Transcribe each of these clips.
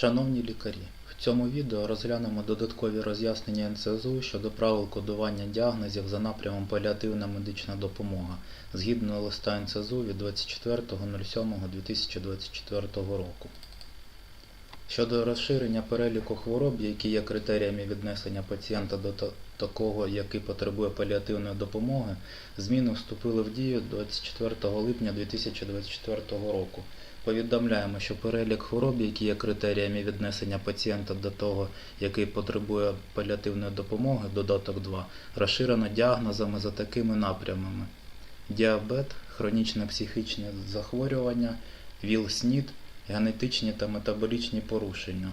Шановні лікарі, в цьому відео розглянемо додаткові роз'яснення НСЗУ щодо правил кодування діагнозів за напрямом паліативна медична допомога згідно листа НСЗУ від 24.07.2024 року. Щодо розширення переліку хвороб, які є критеріями віднесення пацієнта до такого, який потребує паліативної допомоги, зміни вступили в дію 24 липня 2024 року. Повідомляємо, що перелік хвороб, які є критеріями віднесення пацієнта до того, який потребує паліативної допомоги, додаток 2, розширено діагнозами за такими напрямами: діабет, хронічне психічне захворювання, ВІЛ-СНІД, генетичні та метаболічні порушення.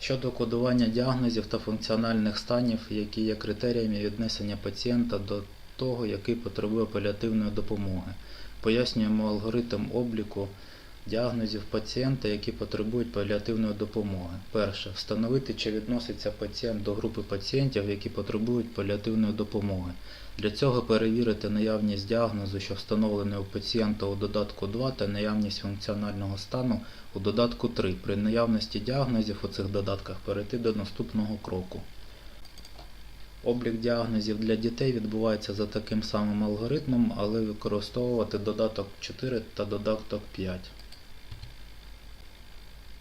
Щодо кодування діагнозів та функціональних станів, які є критеріями віднесення пацієнта до того, який потребує паліативної допомоги, пояснюємо алгоритм обліку діагнозів пацієнта, які потребують паліативної допомоги. Перше. Встановити, чи відноситься пацієнт до групи пацієнтів, які потребують паліативної допомоги. Для цього перевірити наявність діагнозу, що встановлений у пацієнта у додатку 2 та наявність функціонального стану у додатку 3. При наявності діагнозів у цих додатках перейти до наступного кроку. Облік діагнозів для дітей відбувається за таким самим алгоритмом, але використовувати додаток 4 та додаток 5.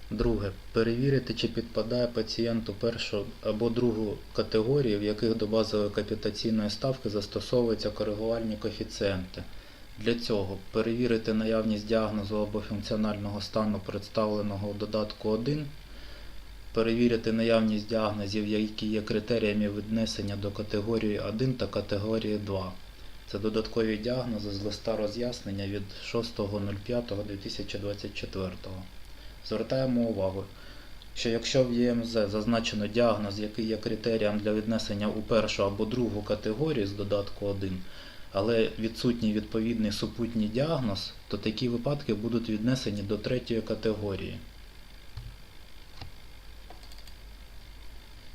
Друге. Перевірити, чи підпадає пацієнту першу або другу категорії, в яких до базової капітаційної ставки застосовуються коригувальні коефіцієнти. Для цього перевірити наявність діагнозу або функціонального стану, представленого у додатку 1, перевірити наявність діагнозів, які є критеріями віднесення до категорії 1 та категорії 2. Це додаткові діагнози з листа роз'яснення від 6.05.2024. Звертаємо увагу, що якщо в ЄМЗ зазначено діагноз, який є критерієм для віднесення у першу або другу категорію з додатку 1, але відсутній відповідний супутній діагноз, то такі випадки будуть віднесені до третьої категорії.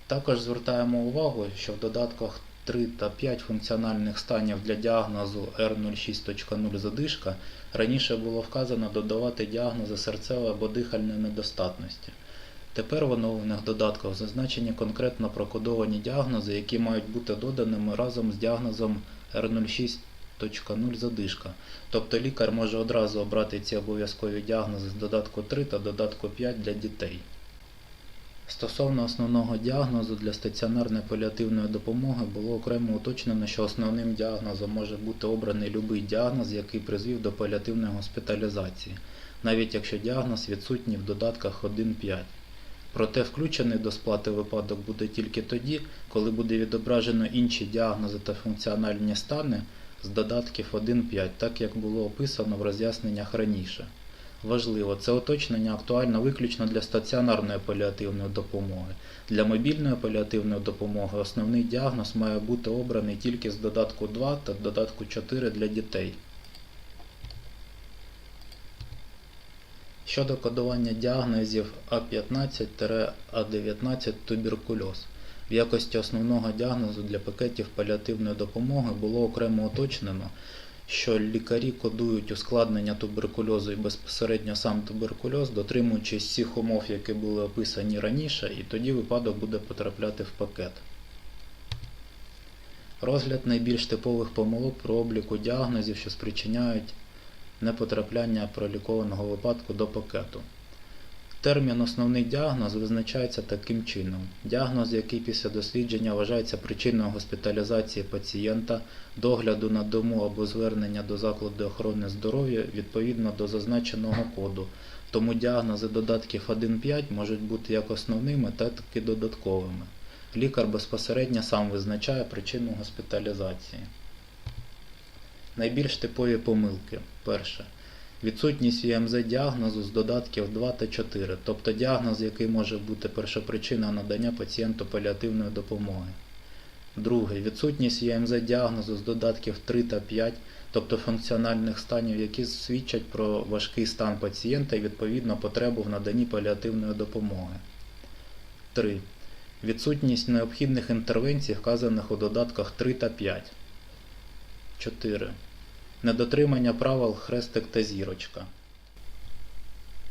Також звертаємо увагу, що в додатках 3 та 5 функціональних станів для діагнозу R06.0 задишка раніше було вказано додавати діагнози серцевої або дихальної недостатності. Тепер в оновлених додатках зазначені конкретно прокодовані діагнози, які мають бути доданими разом з діагнозом R06.0 задишка. Тобто лікар може одразу обрати ці обов'язкові діагнози з додатку 3 та додатку 5 для дітей. Стосовно основного діагнозу для стаціонарної паліативної допомоги було окремо уточнено, що основним діагнозом може бути обраний будь-який діагноз, який призвів до паліативної госпіталізації, навіть якщо діагноз відсутній в додатках 1.5. Проте включений до сплати випадок буде тільки тоді, коли буде відображено інші діагнози та функціональні стани з додатків 1.5, так як було описано в роз'ясненнях раніше. Важливо, це уточнення актуально виключно для стаціонарної паліативної допомоги. Для мобільної паліативної допомоги основний діагноз має бути обраний тільки з додатку 2 та додатку 4 для дітей. Щодо кодування діагнозів А15-А19 туберкульоз. В якості основного діагнозу для пакетів паліативної допомоги було окремо уточнено, що лікарі кодують ускладнення туберкульозу і безпосередньо сам туберкульоз, дотримуючись всіх умов, які були описані раніше, і тоді випадок буде потрапляти в пакет. Розгляд найбільш типових помилок про обліку діагнозів, що спричиняють непотрапляння пролікованого випадку до пакету. Термін основний діагноз визначається таким чином. Діагноз, який після дослідження вважається причиною госпіталізації пацієнта, догляду на дому або звернення до закладу охорони здоров'я відповідно до зазначеного коду. Тому діагнози додатків 1.5 можуть бути як основними, так і додатковими. Лікар безпосередньо сам визначає причину госпіталізації. Найбільш типові помилки. Перше. Відсутність ЮМЗ діагнозу з додатків 2 та 4, тобто діагноз, який може бути першопричина надання пацієнту паліативної допомоги. Друге. Відсутність ЮМЗ діагнозу з додатків 3 та 5, тобто функціональних станів, які свідчать про важкий стан пацієнта і відповідно потребу в наданні паліативної допомоги. 3. Відсутність необхідних інтервенцій, вказаних у додатках 3 та 5. 4. Недотримання правил хрестик та зірочка.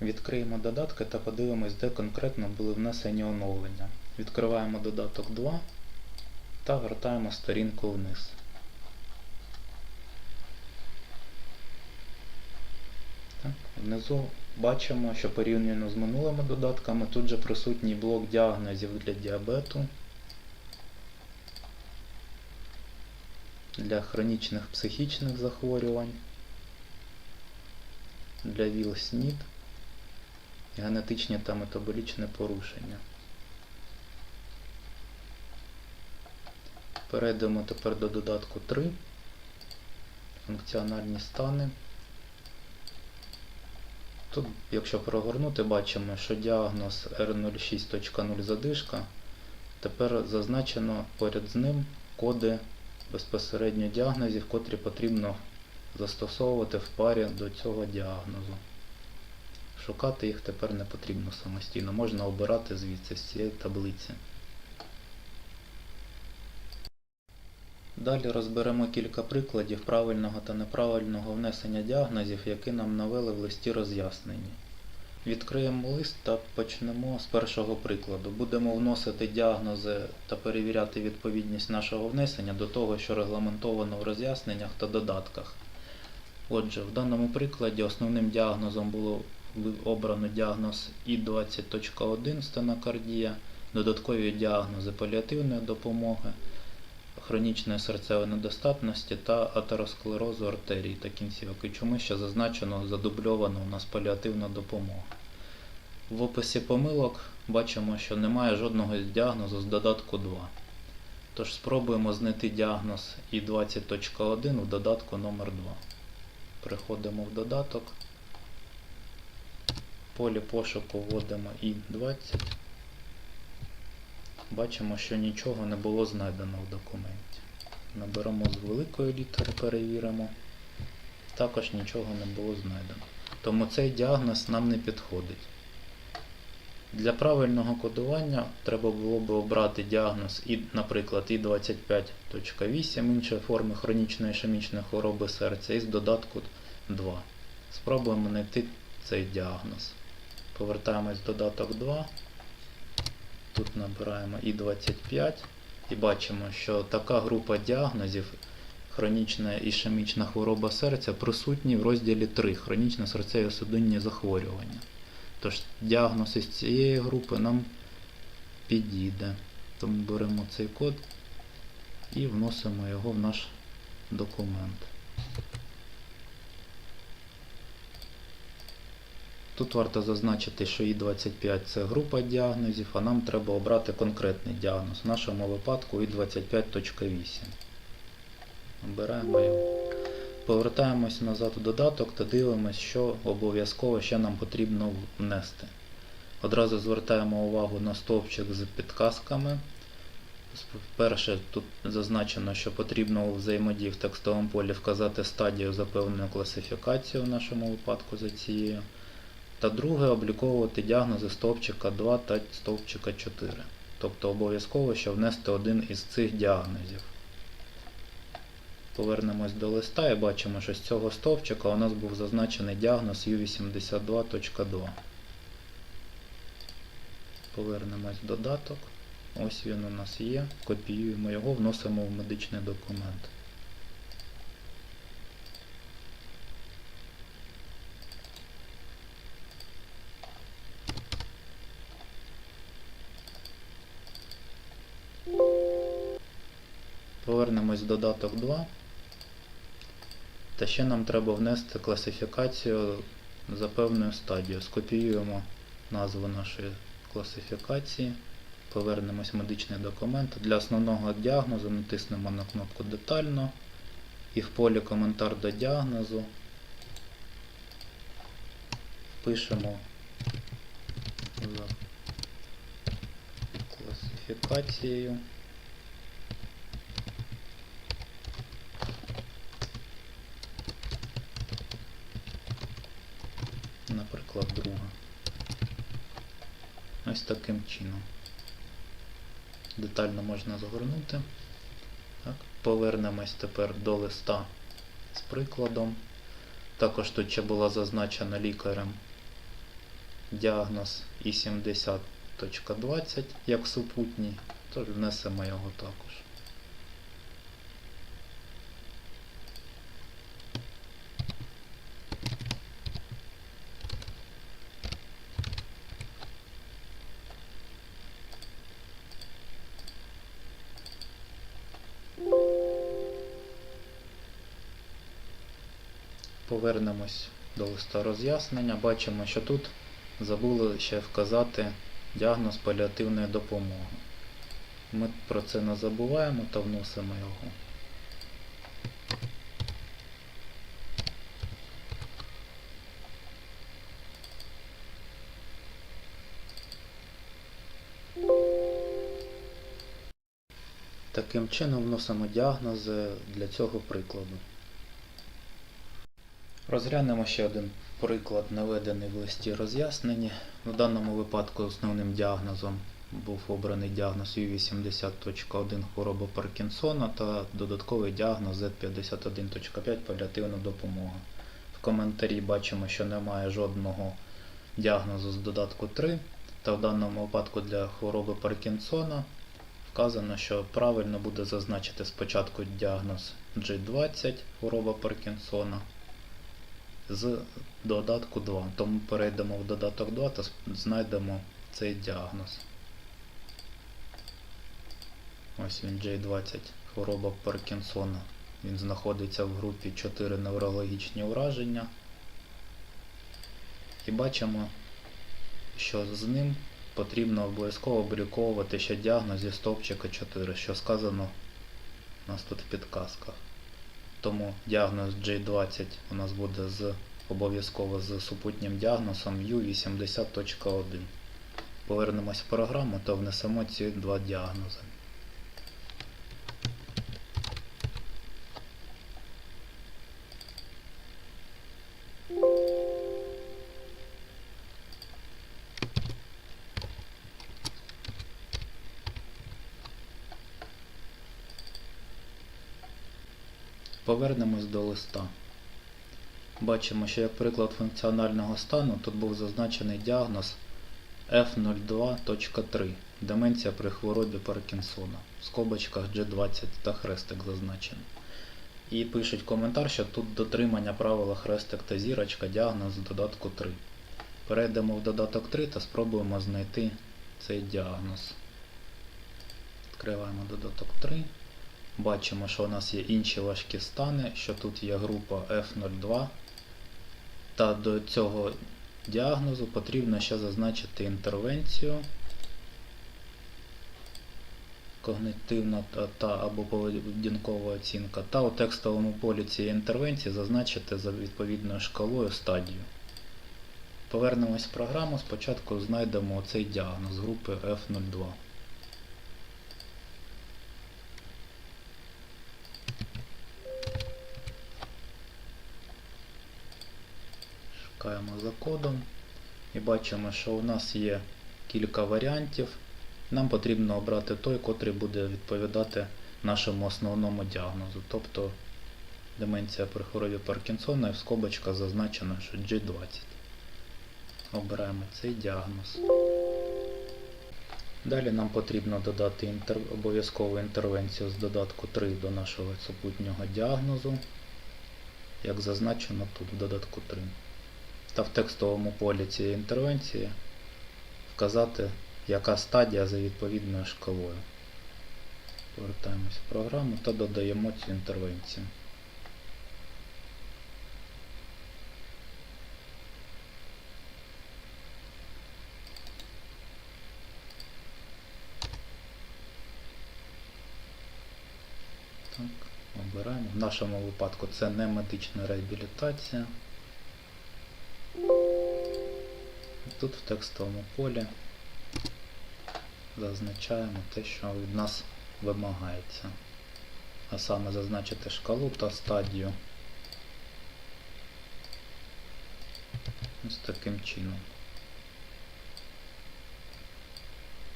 Відкриємо додатки та подивимось, де конкретно були внесені оновлення. Відкриваємо додаток 2 та вертаємо сторінку вниз. Так, внизу бачимо, що порівняно з минулими додатками тут же присутній блок діагнозів для діабету, для хронічних психічних захворювань, для ВІЛ-СНІД генетичні та метаболічні порушення. Перейдемо тепер до додатку 3. Функціональні стани. Тут, якщо прогорнути, бачимо, що діагноз R06.0 задишка. Тепер зазначено поряд з ним коди безпосередньо діагнозів, котрі потрібно застосовувати в парі до цього діагнозу. Шукати їх тепер не потрібно самостійно, можна обирати звідси з цієї таблиці. Далі розберемо кілька прикладів правильного та неправильного внесення діагнозів, які нам навели в листі роз'яснені. Відкриємо лист та почнемо з першого прикладу. Будемо вносити діагнози та перевіряти відповідність нашого внесення до того, що регламентовано в роз'ясненнях та додатках. Отже, в даному прикладі основним діагнозом було обрано діагноз І20.1 стенокардія, додаткові діагнози паліативної допомоги, хронічної серцевої недостатності та атеросклерозу артерій та кінцівок. І чому ще зазначено задубльована у нас паліативна допомога. В описі помилок бачимо, що немає жодного діагнозу з додатку 2. Тож спробуємо знайти діагноз І20.1 у додатку номер 2 Переходимо в додаток. В полі пошуку вводимо І20. Бачимо, що нічого не було знайдено в документі. Наберемо з великої літери, перевіримо. Також нічого не було знайдено. Тому цей діагноз нам не підходить. Для правильного кодування треба було б обрати діагноз, і, наприклад, І25.8 іншої форми хронічної ішемічної хвороби серця із додатку 2. Спробуємо знайти цей діагноз. Повертаємось в додаток 2. Тут набираємо І25 і бачимо, що така група діагнозів хронічна ішемічна хвороба серця присутні в розділі 3 хронічно серцево-судинні захворювання. Тож діагноз із цієї групи нам підійде. Тому беремо цей код і вносимо його в наш документ. Тут варто зазначити, що І25 це група діагнозів, а нам треба обрати конкретний діагноз. В нашому випадку І25.8. Обираємо його. Повертаємось назад у додаток та дивимося, що обов'язково ще нам потрібно внести. Одразу звертаємо увагу на стовпчик з підказками. Перше, тут зазначено, що потрібно у взаємодії в текстовому полі вказати стадію за певною класифікацією в нашому випадку за цією. Та друге обліковувати діагнози стовпчика 2 та стовпчика 4. Тобто обов'язково ще внести один із цих діагнозів. Повернемось до листа і бачимо, що з цього стовпчика у нас був зазначений діагноз U82.2. Повернемось в додаток. Ось він у нас є. Копіюємо його, вносимо в медичний документ. Повернемось в додаток 2. Та ще нам треба внести класифікацію за певною стадією. Скопіюємо назву нашої класифікації, повернемось в медичний документ. Для основного діагнозу натиснемо на кнопку Детально і в полі Коментар до діагнозу впишемо за класифікацією. Наприклад, друга. Ось таким чином. Детально можна згорнути. Так. Повернемось тепер до листа з прикладом. Також тут ще була зазначена лікарем діагноз і 70.20 як супутній, тож внесемо його також. Повернемось до листа роз'яснення. Бачимо, що тут забули ще вказати діагноз паліативної допомоги. Ми про це не забуваємо та вносимо його. Таким чином вносимо діагнози для цього прикладу. Розглянемо ще один приклад, наведений в листі роз'яснення. В даному випадку основним діагнозом був обраний діагноз U80.1 хвороба Паркінсона та додатковий діагноз Z51.5 паліативна допомога. В коментарі бачимо, що немає жодного діагнозу з додатку 3, та в даному випадку для хвороби Паркінсона вказано, що правильно буде зазначити спочатку діагноз G20 хвороба Паркінсона з додатку 2. Тому перейдемо в додаток 2 та знайдемо цей діагноз. Ось він J20, хвороба Паркінсона. Він знаходиться в групі 4 неврологічні ураження. І бачимо, що з ним потрібно обов'язково обліковувати ще діагноз зі стовпчика 4, що сказано у нас тут в підказках. Тому діагноз J20 у нас буде з обов'язково з супутнім діагнозом U80.1. Повернемось в програму та внесемо ці два діагнози. Повернемось до листа. Бачимо, що як приклад функціонального стану тут був зазначений діагноз F02.3 деменція при хворобі Паркінсона. В скобочках G20 та хрестик зазначений. І пишуть коментар, що тут дотримання правила хрестик та зірочка діагноз додатку 3. Перейдемо в додаток 3 та спробуємо знайти цей діагноз. Відкриваємо додаток 3. Бачимо, що у нас є інші важкі стани, що тут є група F02. Та до цього діагнозу потрібно ще зазначити інтервенцію когнитивна та, або поведінкова оцінка, та у текстовому полі цієї інтервенції зазначити за відповідною шкалою стадію. Повернемось в програму, спочатку знайдемо цей діагноз групи F02. Шукаємо за кодом і бачимо, що у нас є кілька варіантів. Нам потрібно обрати той, котрий буде відповідати нашому основному діагнозу. Тобто деменція при хворобі Паркінсона і в скобочках зазначено, що G20. Обираємо цей діагноз. Далі нам потрібно додати інтер... обов'язкову інтервенцію з додатку 3 до нашого супутнього діагнозу, як зазначено тут в додатку 3 та в текстовому полі цієї інтервенції вказати, яка стадія за відповідною шкалою. Повертаємось в програму та додаємо цю інтервенцію. Так, обираємо. В нашому випадку це не медична реабілітація. Тут в текстовому полі зазначаємо те, що від нас вимагається. А саме зазначити шкалу та стадію. Ось таким чином.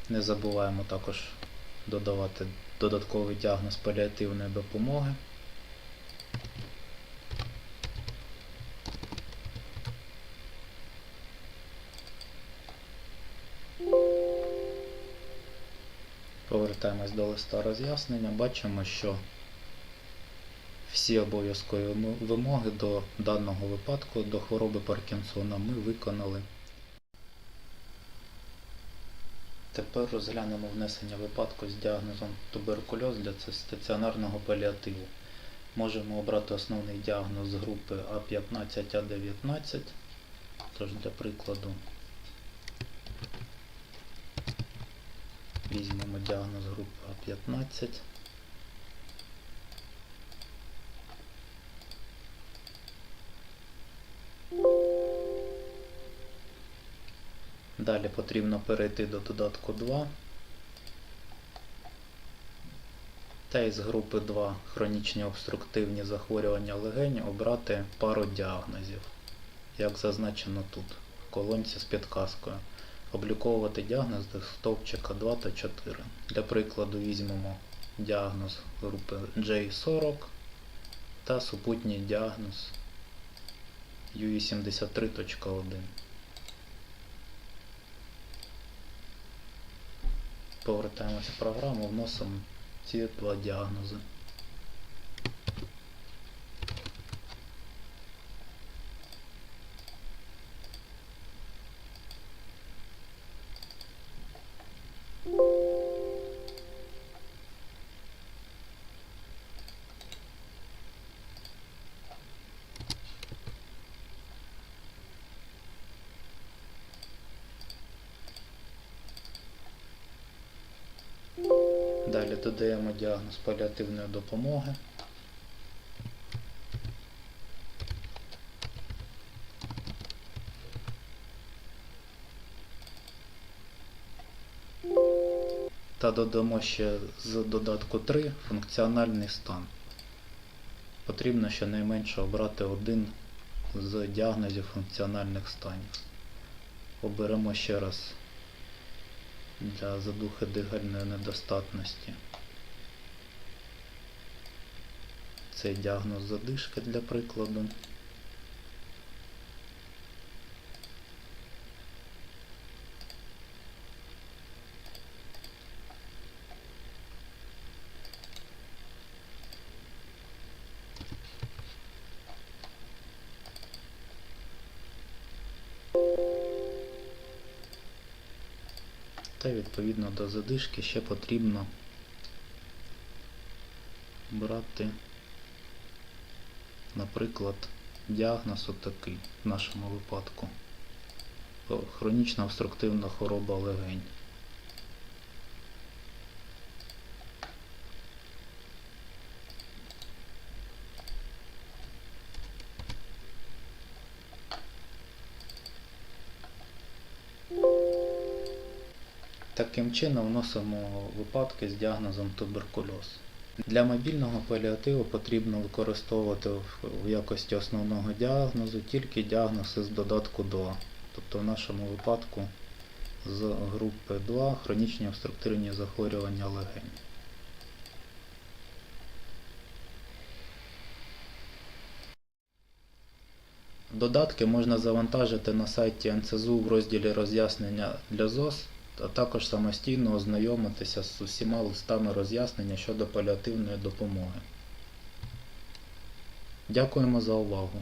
Не забуваємо також додавати додатковий діагноз паліативної допомоги. Повертаємось до листа роз'яснення. Бачимо, що всі обов'язкові вимоги до даного випадку, до хвороби Паркінсона ми виконали. Тепер розглянемо внесення випадку з діагнозом туберкульоз для стаціонарного паліативу. Можемо обрати основний діагноз групи А15А19. Тож для прикладу візьмемо діагноз групи А15. Далі потрібно перейти до додатку 2. Та із групи 2 хронічні обструктивні захворювання легень обрати пару діагнозів, як зазначено тут, в колонці з підказкою. Обліковувати діагноз до стовпчика 2 та 4. Для прикладу візьмемо діагноз групи J40 та супутній діагноз U83.1. Повертаємося в програму, вносимо ці два діагнози. Далі додаємо діагноз паліативної допомоги. Та додамо ще з додатку 3 функціональний стан. Потрібно щонайменше обрати один з діагнозів функціональних станів. Оберемо ще раз для задухи дигальної недостатності. Цей діагноз задишки для прикладу. Та відповідно до задишки ще потрібно брати, наприклад, діагноз отакий в нашому випадку. Хронічна обструктивна хвороба легень. Чином вносимо випадки з діагнозом туберкульоз. Для мобільного паліативу потрібно використовувати в якості основного діагнозу тільки діагноз із додатку 2. Тобто в нашому випадку з групи 2 хронічні обструктивні захворювання легень. Додатки можна завантажити на сайті НЦЗУ в розділі роз'яснення для ЗОС, а також самостійно ознайомитися з усіма листами роз'яснення щодо паліативної допомоги. Дякуємо за увагу!